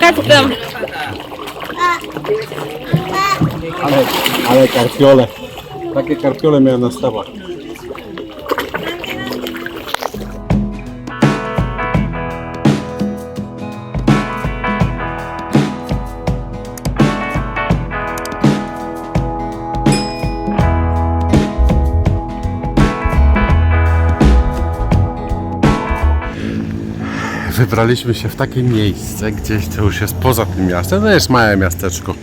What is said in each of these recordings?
Kacpram. Ale, ale karpiole. Takie karpiole miałem na stawach. Wybraliśmy się w takie miejsce, gdzieś to już jest poza tym miastem. To jest małe miasteczko.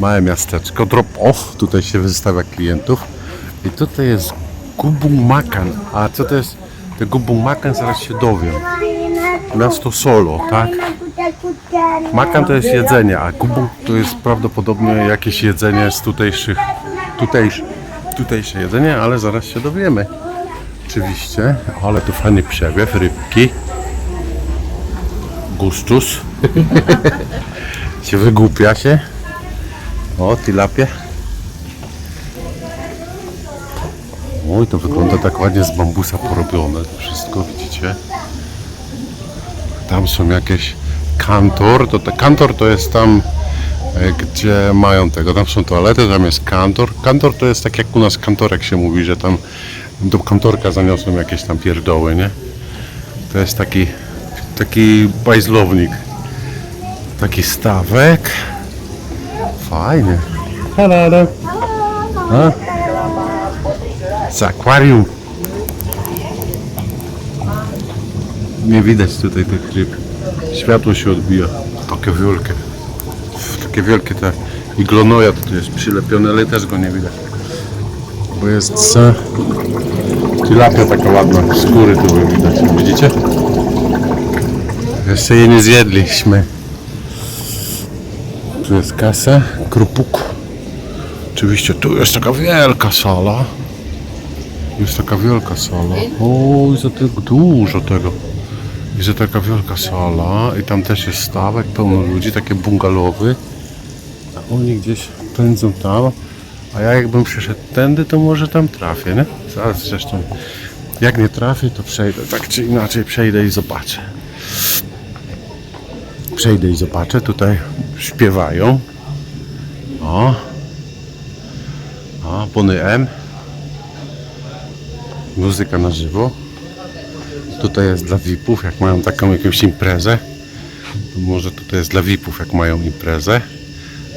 Małe miasteczko. Drop off. Tutaj się wystawia klientów. I tutaj jest Gubung Makan. A co to jest? Te Gubung Makan zaraz się dowiem. Miasto Solo, tak? Makan to jest jedzenie, a Gubung to jest prawdopodobnie jakieś jedzenie z tutejszych, tutejsz, tutejsze jedzenie, ale zaraz się dowiemy. Oczywiście, ale tu fajny przewiew, rybki. Gustus. się wygłupia się. O, tilapie. Oj, to wygląda tak ładnie z bambusa porobione. Wszystko widzicie. Tam są jakieś kantor. To te kantor to jest tam, e, gdzie mają tego. Tam są toalety, tam jest kantor. Kantor to jest tak jak u nas kantorek się mówi, że tam do kantorka zaniosą jakieś tam pierdoły, nie? To jest taki, taki bajzlownik. Taki stawek. Fajnie. Hello. A? Z akwarium. Nie widać tutaj tych ryb. Światło się odbija. Takie wielkie. Takie wielkie te iglonoja to tu jest przylepione, ale też go nie widać. Bo jest e, tilapia taka ładna, skóry tu widać. Widzicie? Jeszcze jej nie zjedliśmy. Tu jest kasa, krupuk. Oczywiście tu jest taka wielka sala. Jest taka wielka sala. O, za tego dużo tego. Jest taka wielka sala i tam też jest stawek, pełno ludzi, takie bungalowy. A oni gdzieś pędzą tam. A ja jakbym przyszedł tędy, to może tam trafię, nie? Zaraz zresztą, jak nie trafię, to przejdę. Tak czy inaczej przejdę i zobaczę. Przejdę i zobaczę. Tutaj śpiewają. O. O, Bony M. Muzyka na żywo. Tutaj jest dla VIP-ów, jak mają taką jakąś imprezę. To może tutaj jest dla VIP-ów, jak mają imprezę.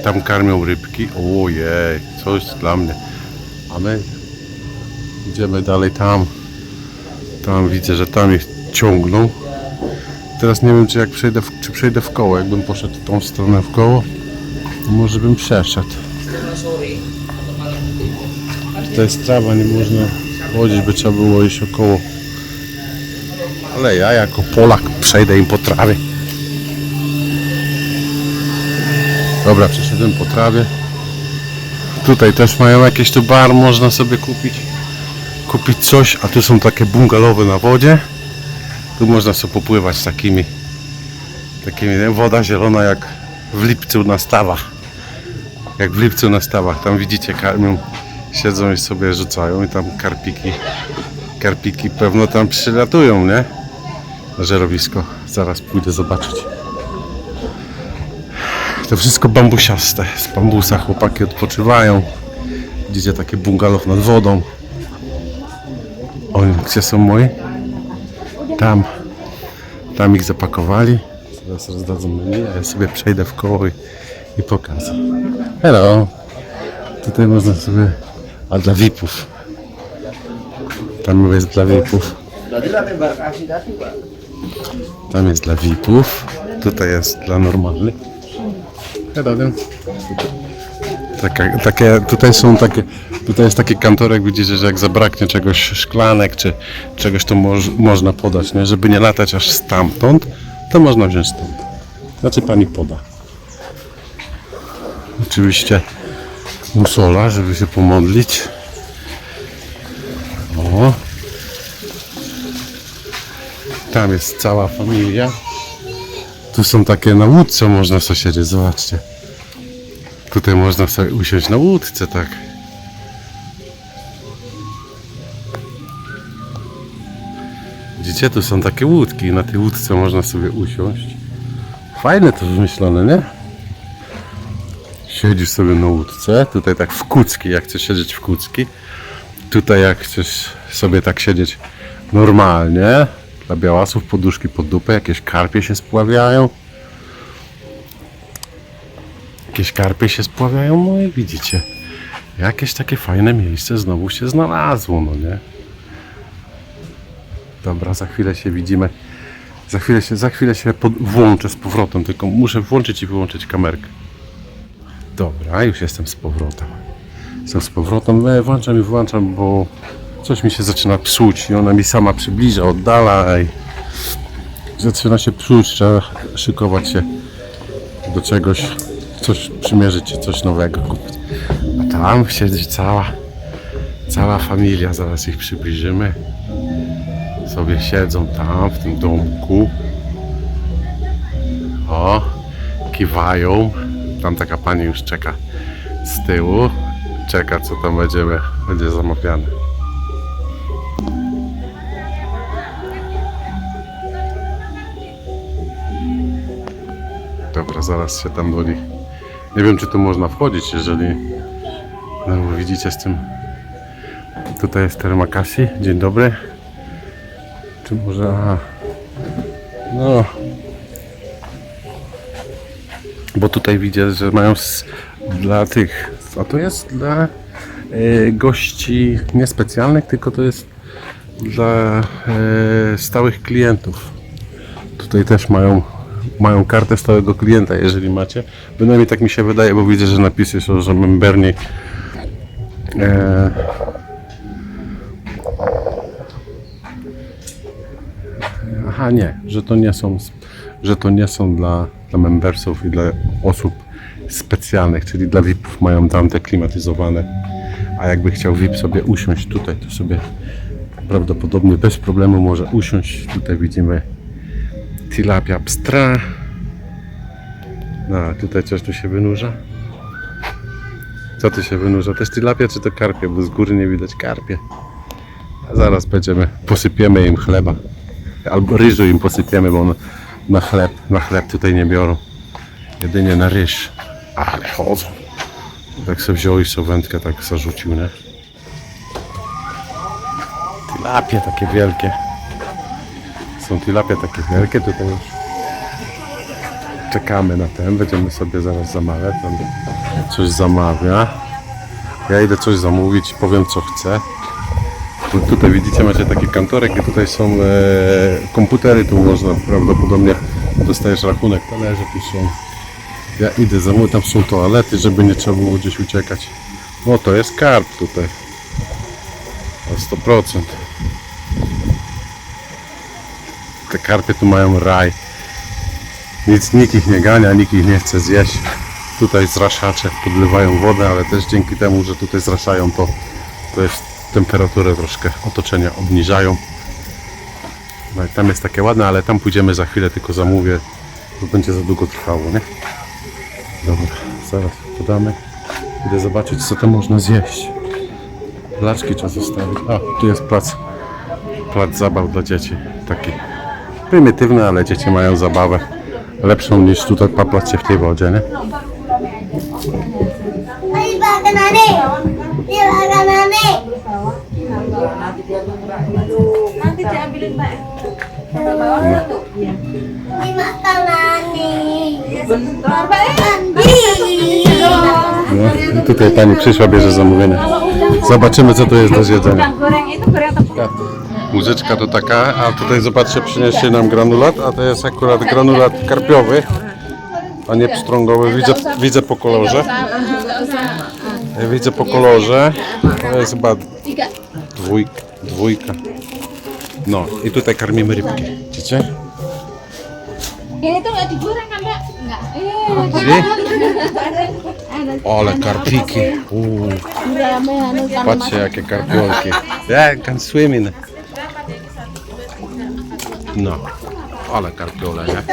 Tam karmią rybki. Ojej, coś dla mnie. A my idziemy dalej tam. Tam widzę, że tam ich ciągną. Teraz nie wiem, czy jak przejdę w, czy przejdę w koło. Jakbym poszedł tą stronę w koło, może bym przeszedł. To jest trawa, nie można chodzić, by trzeba było iść około. Ale ja jako Polak przejdę im po trawie. Dobra, przeszedłem po trawie. Tutaj też mają jakieś tu bar, można sobie kupić kupić coś, a tu są takie bungalowy na wodzie. Tu można sobie popływać takimi takimi, woda zielona jak w lipcu na stawach. Jak w lipcu na stawach. Tam widzicie, karmią, siedzą i sobie rzucają i tam karpiki karpiki pewno tam przylatują, nie? Na żerowisko. Zaraz pójdę zobaczyć. To wszystko bambusiaste. Z bambusa chłopaki odpoczywają. Widzicie takie bungalow nad wodą. Oni, gdzie są moi? Tam. Tam ich zapakowali. Zaraz rozdadzą menu, ja sobie przejdę w koło i, i pokażę. Hello. Tutaj można sobie... A dla VIP-ów. Tam jest dla VIP-ów. Tam jest dla VIP-ów. Tutaj jest dla normalnych. Hello. Taka, takie, tutaj są takie, tutaj jest taki kantorek, widzicie, że jak zabraknie czegoś, szklanek czy czegoś, to moż, można podać, nie? Żeby nie latać aż stamtąd, to można wziąć stąd. Znaczy pani poda. Oczywiście musola, żeby się pomodlić. O. Tam jest cała familia. Tu są takie na łódce można sobie siedzieć, zobaczcie. Tutaj można sobie usiąść na łódce, tak. Widzicie? Tu są takie łódki i na tej łódce można sobie usiąść. Fajne to wymyślone, nie? Siedzisz sobie na łódce, tutaj tak w kucki, jak chcesz siedzieć w kucki. Tutaj jak chcesz sobie tak siedzieć normalnie, dla białasów poduszki pod dupę, jakieś karpie się spławiają. Jakieś karpie się spławiają, no i widzicie, jakieś takie fajne miejsce znowu się znalazło, no nie? Dobra, za chwilę się widzimy. Za chwilę się, za chwilę się pod, włączę z powrotem, tylko muszę włączyć i wyłączyć kamerkę. Dobra, już jestem z powrotem. Jestem z powrotem, e, włączam i wyłączam, bo coś mi się zaczyna psuć i ona mi sama przybliża, oddala i zaczyna się psuć, trzeba szykować się do czegoś, coś przymierzyć, coś nowego kupić. A tam siedzi cała, cała familia, zaraz ich przybliżymy. Sobie siedzą tam w tym domku. O, kiwają. Tam taka pani już czeka z tyłu. Czeka co tam będziemy, będzie zamawiane. Dobra, zaraz się tam do nich. Nie wiem, czy tu można wchodzić, jeżeli. No, widzicie z tym. Tutaj jest Termakasi. Dzień dobry. Czy może. Aha. No. Bo tutaj widzę, że mają s- dla tych. A to jest dla e, gości niespecjalnych, tylko to jest dla e, stałych klientów. Tutaj też mają, mają kartę stałego klienta, jeżeli macie. Bynajmniej tak mi się wydaje, bo widzę, że napisy są, że memberni. E, aha, nie, że to nie są, że to nie są dla, dla membersów i dla osób specjalnych, czyli dla VIP-ów mają tam te klimatyzowane. A jakby chciał VIP sobie usiąść tutaj, to sobie prawdopodobnie bez problemu może usiąść. Tutaj widzimy tilapia pstra. No, tutaj coś tu się wynurza. Co tu się wynurza? Też tilapia czy to karpie? Bo z góry nie widać karpie. A zaraz będziemy, posypiemy im chleba. Albo ryżu im posypiemy, bo na chleb, na chleb tutaj nie biorą. Jedynie na ryż. Ale chodzą. Tak sobie wziął i sobie tak zarzucił, nie? Tilapie takie wielkie. Są tilapie takie wielkie, tutaj już czekamy na ten, będziemy sobie zaraz zamawiać, tam coś zamawia. Ja idę coś zamówić, powiem co chcę. Tu, tutaj widzicie, macie taki kantorek i tutaj są e, komputery, tu można prawdopodobnie dostajesz rachunek, talerze tu są. Ja idę zamówić, tam są toalety, żeby nie trzeba było gdzieś uciekać. O, to jest karp tutaj. Na 100%. Te karpy tu mają raj. Nic, nikt ich nie gania, nikt ich nie chce zjeść. Tutaj zraszacze podlewają wodę, ale też dzięki temu, że tutaj zraszają, to, to jest temperaturę troszkę otoczenia obniżają. No i tam jest takie ładne, ale tam pójdziemy za chwilę, tylko zamówię, bo będzie za długo trwało, nie? Dobra, zaraz podamy. Idę zobaczyć, co tam można zjeść. Laczki trzeba zostawić. A, tu jest plac, plac zabaw dla dzieci. Taki prymitywny, ale dzieci mają zabawę lepszą niż tutaj paplać się w tej wodzie, nie? No, tutaj pani przyszła, bierze zamówienie. Zobaczymy, co tu jest do zjedzenia. Muzyczka to taka, a tutaj zobaczcie, przyniesie nam granulat, a to jest akurat granulat karpiowy, a nie pstrągowy. Widzę, widzę po kolorze. Widzę po kolorze. To jest chyba dwójka. dwójka. No i tutaj karmimy rybki. Widzicie? Ale karpiki. Uuu, patrzcie jakie karpiolki. Ja, can swim in. No, ale karpiole, nie?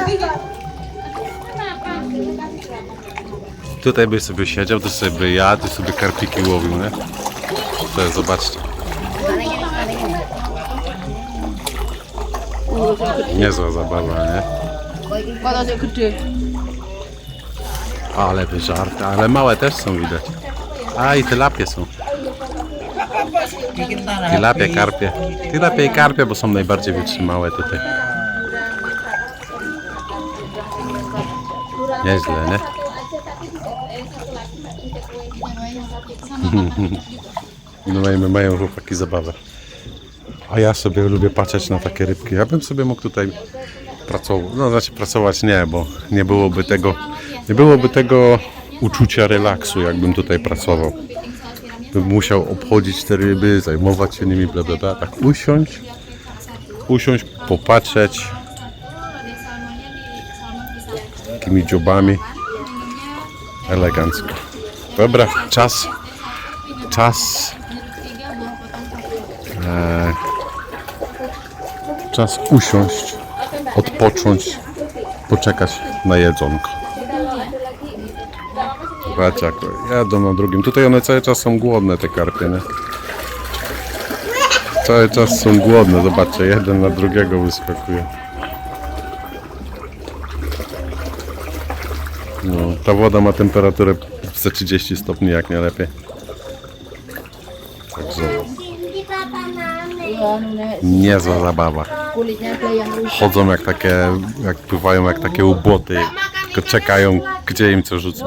Tutaj by sobie siedział, to sobie by jadł, to sobie karpiki łowił, nie? To jest, zobaczcie. Niezła zabawa, nie? Ale wyżarte, ale małe też są widać. A i tilapie są. Tilapie, karpie. Tilapie i karpie, bo są najbardziej wytrzymałe tutaj. Nieźle, nie? No mają chłopaki zabawę. A ja sobie lubię patrzeć na takie rybki. Ja bym sobie mógł tutaj pracować. No znaczy pracować nie, bo nie byłoby tego, nie byłoby tego uczucia relaksu, jakbym tutaj pracował. Bym musiał obchodzić te ryby, zajmować się nimi, bla bla bla. Tak usiąść, usiąść, popatrzeć takimi dziobami. Elegancko. Dobra, czas. Czas. E, czas usiąść, odpocząć, poczekać na jedzonko. Patrz jadą na drugim. Tutaj one cały czas są głodne te karpie? Cały czas są głodne, zobaczcie, jeden na drugiego wyskakuje. No, ta woda ma temperaturę za 30 stopni, jak nie lepiej. Także niezła zabawa. Chodzą jak takie, jak pływają jak takie uboty, tylko czekają, gdzie im co rzucą.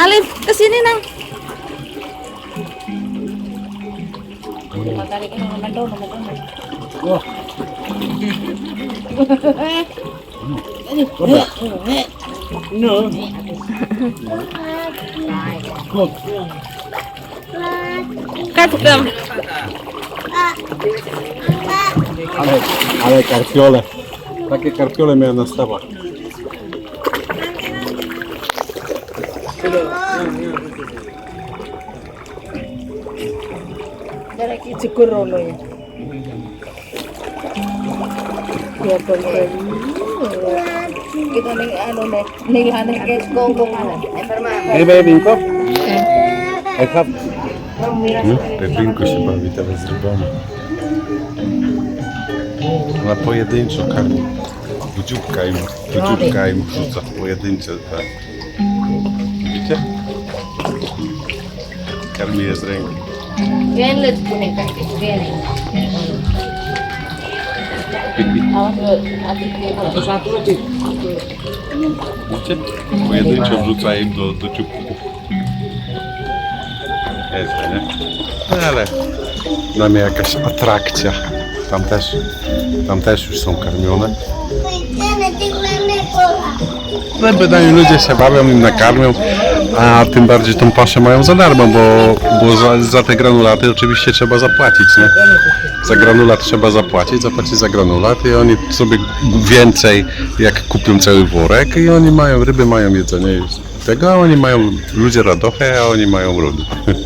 Alif, ke sini nang. Cut them. Ale, ale karpiole. Takie karpiole miałem na stawach. Dari cukur rolo ya. Ya konten. Kita nih anu nih, nih ane guys gonggong ane. Ej, bebinko? Ej, hap. Hmm? Bebinko się bawi teraz z rybami. Na pojedynczo karmi. Do dzióbka im, do dzióbka im wrzuca. Pojedyncze, tak. Kuning kaki, gelet. Awas lo, adik dia satu aja. Widzicie? Pojedynczo wrzuca im do, do dzióbków. Jest, nie? No ale dla mnie jakaś atrakcja. Tam też, tam też już są karmione. No pytanie, ludzie się bawią, im nakarmią, a tym bardziej tą paszę mają za darmo, bo, bo za, za te granulaty oczywiście trzeba zapłacić, nie? Za granulat trzeba zapłacić, zapłacić za granulat i oni sobie więcej, jak kupią cały worek i oni mają, ryby mają jedzenie tego, a oni mają, ludzie radochę, a oni mają rudy.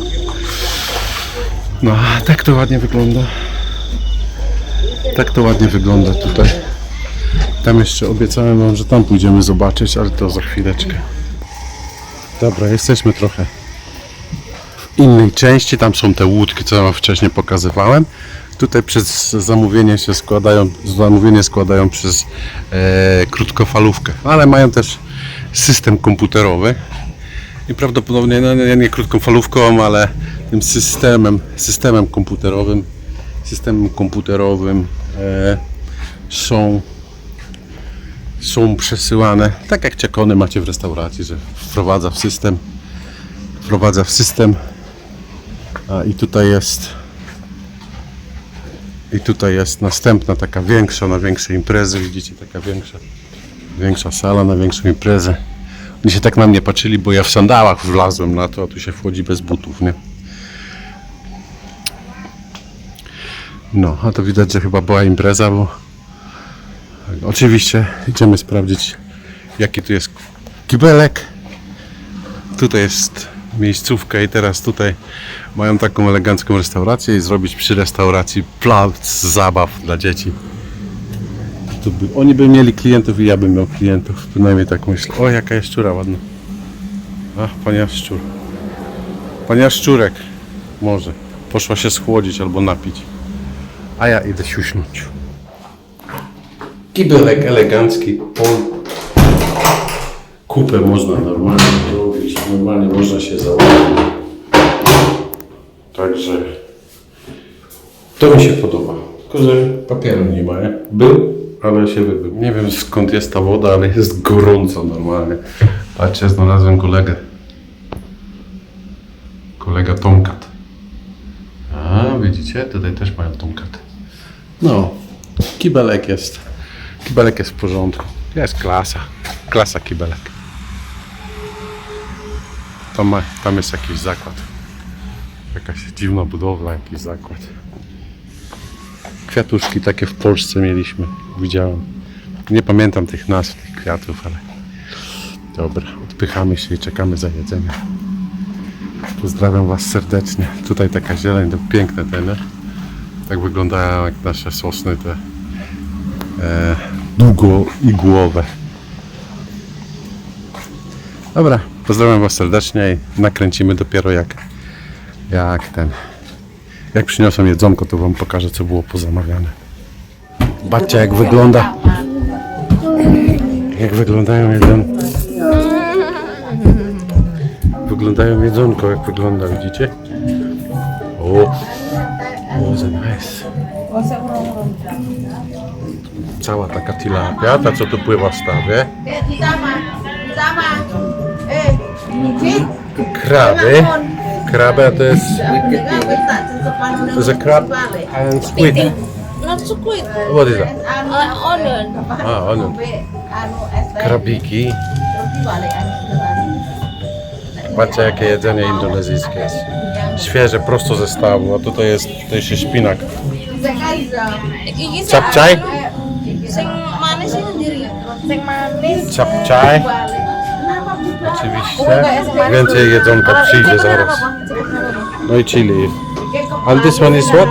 No, tak to ładnie wygląda. Tak to ładnie wygląda tutaj. Tam jeszcze obiecałem wam, że tam pójdziemy zobaczyć, ale to za chwileczkę. Dobra, jesteśmy trochę w innej części. Tam są te łódki, co wcześniej pokazywałem. Tutaj przez zamówienie się składają, zamówienie składają przez e, krótkofalówkę, ale mają też system komputerowy. I prawdopodobnie, no nie, nie krótkofalówką, ale tym systemem, systemem komputerowym, systemem komputerowym e, są są przesyłane, tak jak czekony macie w restauracji, że wprowadza w system, wprowadza w system, a i tutaj jest i tutaj jest następna taka większa, na większe imprezy, widzicie, taka większa, większa sala na większą imprezę. Oni się tak na mnie patrzyli, bo ja w sandałach wlazłem na to, a tu się wchodzi bez butów, nie? No, a to widać, że chyba była impreza, bo Oczywiście idziemy sprawdzić, jaki tu jest kibelek. Tutaj jest miejscówka i teraz tutaj mają taką elegancką restaurację i zrobić przy restauracji plac zabaw dla dzieci. By, oni by mieli klientów i ja bym miał klientów, przynajmniej tak myślę. O, jaka jest szczura ładna. Ach, pani jaszczur. Pani jaszczurek. Może. Poszła się schłodzić albo napić. A ja idę siuśnąć. Kibelek elegancki, pol. Kupę można normalnie zrobić, normalnie można się założyć. Także to mi się podoba. Tylko, że papieru nie ma, nie? Był, ale się wybył. Nie wiem skąd jest ta woda, ale jest gorąco normalnie. Patrzcie, znalazłem kolegę. Kolega Tomkat. A, widzicie? Tutaj też mają Tomkat. No, kibelek jest. Kibelek jest w porządku. Jest klasa. Klasa kibelek. Tam, ma, tam jest jakiś zakład. Jakaś dziwna budowla, jakiś zakład. Kwiatuszki takie w Polsce mieliśmy. Widziałem. Nie pamiętam tych nazw tych kwiatów, ale dobra. Odpychamy się i czekamy za jedzeniem. Pozdrawiam Was serdecznie. Tutaj taka zieleń, to piękne te, nie? Tak wyglądają jak nasze sosny te e, długoigłowe. Dobra, pozdrawiam Was serdecznie i nakręcimy dopiero jak, jak ten. Jak przyniosłem jedzonko, to Wam pokażę, co było pozamawiane. Zobaczcie, jak wygląda. Jak wyglądają jedzonko. Wyglądają jedzonko, jak wygląda, widzicie? O, za nice. Cała taka tilapia, ta co tu pływa w stawie. Kraby. Kraby to jest, to jest a crab and squid. Not so quick. What is that? Onion. A, onion. Krabiki. Patrzcie jakie jedzenie indonezyjskie jest. Świeże, prosto ze stawu, a tutaj jest, tutaj się szpinak. Capcay? Sing manis sendiri. Sing manis. Capcay. Oczywiście. Więcej jedzonka przyjdzie zaraz. No i chili. And this one is what?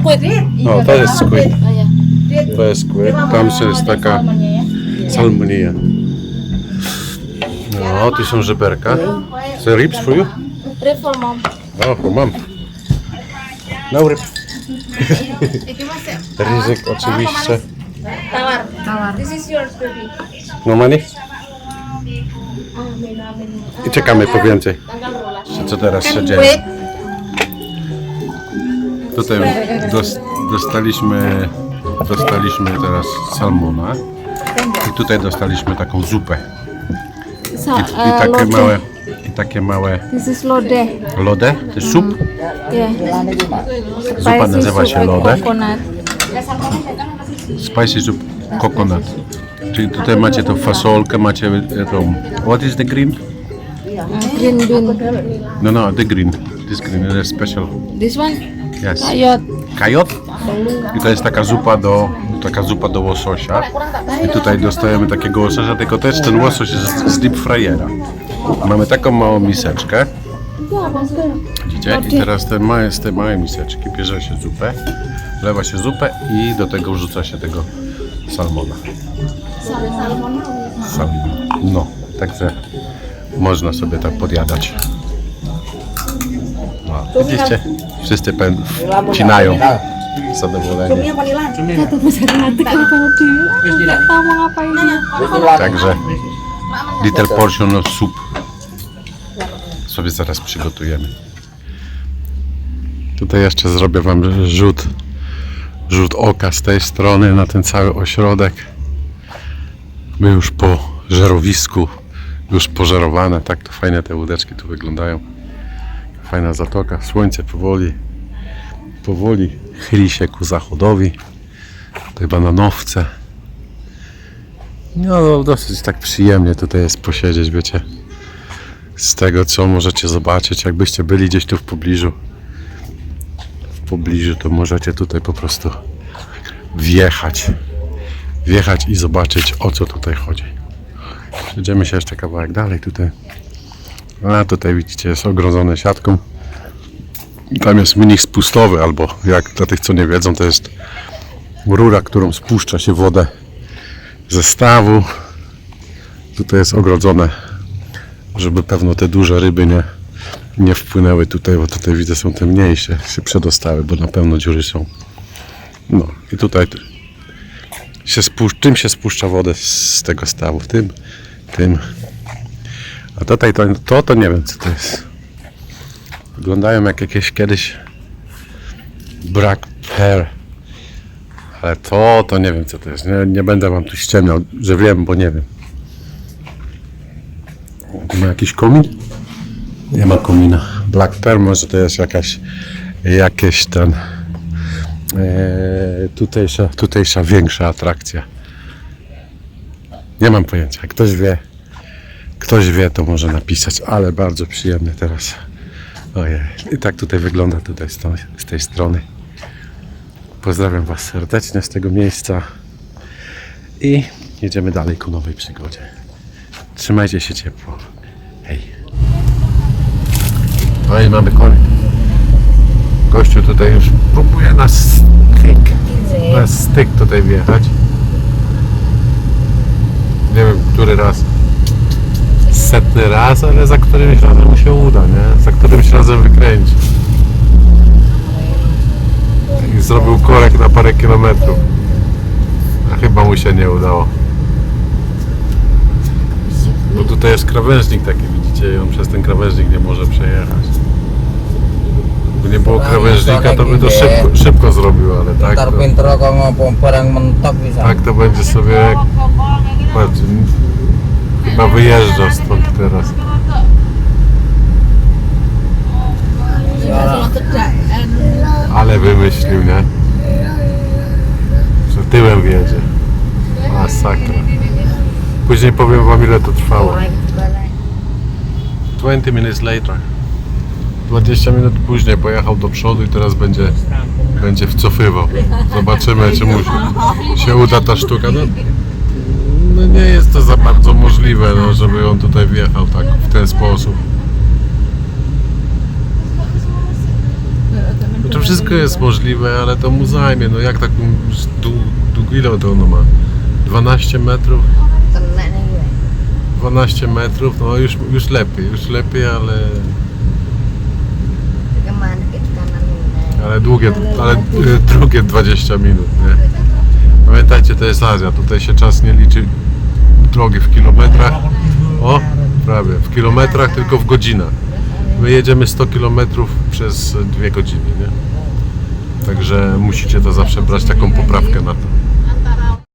Squid. No, to jest squid. Oh. To jest squid. Tam jest taka salmonia. No, tu są żeberka. So ribs for you? Rib for mom. No, for mom. No ryb. Ryzyk oczywiście. Tawar. Tawar. This is yours, baby. No money? I czekamy po więcej. Co teraz się dzieje? Tutaj dos, dostaliśmy, dostaliśmy teraz salmona i tutaj dostaliśmy taką zupę. I, i takie małe, i takie małe This is lode. lodę, to jest sup. Yeah. Zupa nazywa się lodę. Spicy soup coconut. Czyli tutaj macie tą fasolkę, macie e, tą... What is the green? Green bean. No, no, the green. This green, is special. This one? Yes. Ayot. Kajot. I to jest taka zupa do, taka zupa do łososia. I tutaj dostajemy takiego łososia, tylko też ten łosoś jest z deep fryera. Mamy taką małą miseczkę. Widzicie? I teraz te małe, z tej małej miseczki bierze się zupę, wlewa się zupę i do tego wrzuca się tego salmona. Salmon. No, także można sobie tak podjadać. No, widzicie? Wszyscy pen wcinają. Zadowoleni. Kata besar nanti kalau kamu dia nggak tahu mau ngapain. Także little portion of soup sobie zaraz przygotujemy. Tutaj jeszcze zrobię Wam rzut, rzut oka z tej strony na ten cały ośrodek. My już po żerowisku, już pożerowane, tak to fajne te łódeczki tu wyglądają. Fajna zatoka, słońce powoli, powoli chyli się ku zachodowi. Tutaj bananowce. No, dosyć tak przyjemnie tutaj jest posiedzieć, wiecie. Z tego, co możecie zobaczyć, jakbyście byli gdzieś tu w pobliżu. Pobliżu, to możecie tutaj po prostu wjechać wjechać i zobaczyć o co tutaj chodzi. Przejdziemy się jeszcze kawałek dalej tutaj. A tutaj widzicie jest ogrodzone siatką. Tam jest mnich spustowy, albo jak dla tych co nie wiedzą, to jest rura, którą spuszcza się wodę ze stawu. Tutaj jest ogrodzone, żeby pewno te duże ryby nie, nie wpłynęły tutaj, bo tutaj widzę są te mniejsze, się przedostały, bo na pewno dziury są. No i tutaj się spuszcza, się spuszcza wodę z tego stawu? Tym, tym. A tutaj to, to, to nie wiem co to jest. Wyglądają jak jakieś kiedyś brak per. Ale to, to nie wiem co to jest. Nie, nie będę wam tu ściemniał, że wiem, bo nie wiem. Ma jakiś komin? Nie ma komina. Black Pearl może to jest jakaś jakieś ten e, tutejsza, tutejsza większa atrakcja. Nie mam pojęcia. Ktoś wie, ktoś wie, to może napisać, ale bardzo przyjemnie teraz. Ojej. I tak tutaj wygląda tutaj z, tą, z tej strony. Pozdrawiam Was serdecznie z tego miejsca i jedziemy dalej ku nowej przygodzie. Trzymajcie się ciepło. No i mamy koniec. Gościu tutaj już próbuje na styk, na styk tutaj wjechać. Nie wiem, który raz. Setny raz, ale za którymś razem mu się uda, nie? Za którymś razem wykręci. I zrobił korek na parę kilometrów. A chyba mu się nie udało. Bo tutaj jest krawężnik taki, widzicie, i on przez ten krawężnik nie może przejechać. Gdyby nie było krawężnika, to by to szybko, szybko zrobił, ale tak to, mentok bisa. tak to będzie sobie jak... Patrz, chyba wyjeżdża stąd teraz. Ale wymyślił, nie? Że tyłem wjedzie. Masakra. Później powiem wam ile to trwało. 20 minutes later. 20 minut później pojechał do przodu i teraz będzie, będzie wcofywał. Zobaczymy, czy mu się uda ta sztuka. No, no nie jest to za bardzo możliwe, no, żeby on tutaj wjechał tak w ten sposób. Znaczy wszystko jest możliwe, ale to mu zajmie. No jak tak dłu- dłu- ile to ono ma? 12 metrów? 12 metrów, no już, już lepiej, już lepiej, ale, ale długie, ale y, drugie 20 minut, nie? Pamiętajcie, to jest Azja, tutaj się czas nie liczy drogi w kilometrach, o, prawie, w kilometrach, tylko w godzinach. My jedziemy 100 kilometrów przez dwie godziny, nie? Także musicie to zawsze brać taką poprawkę na to.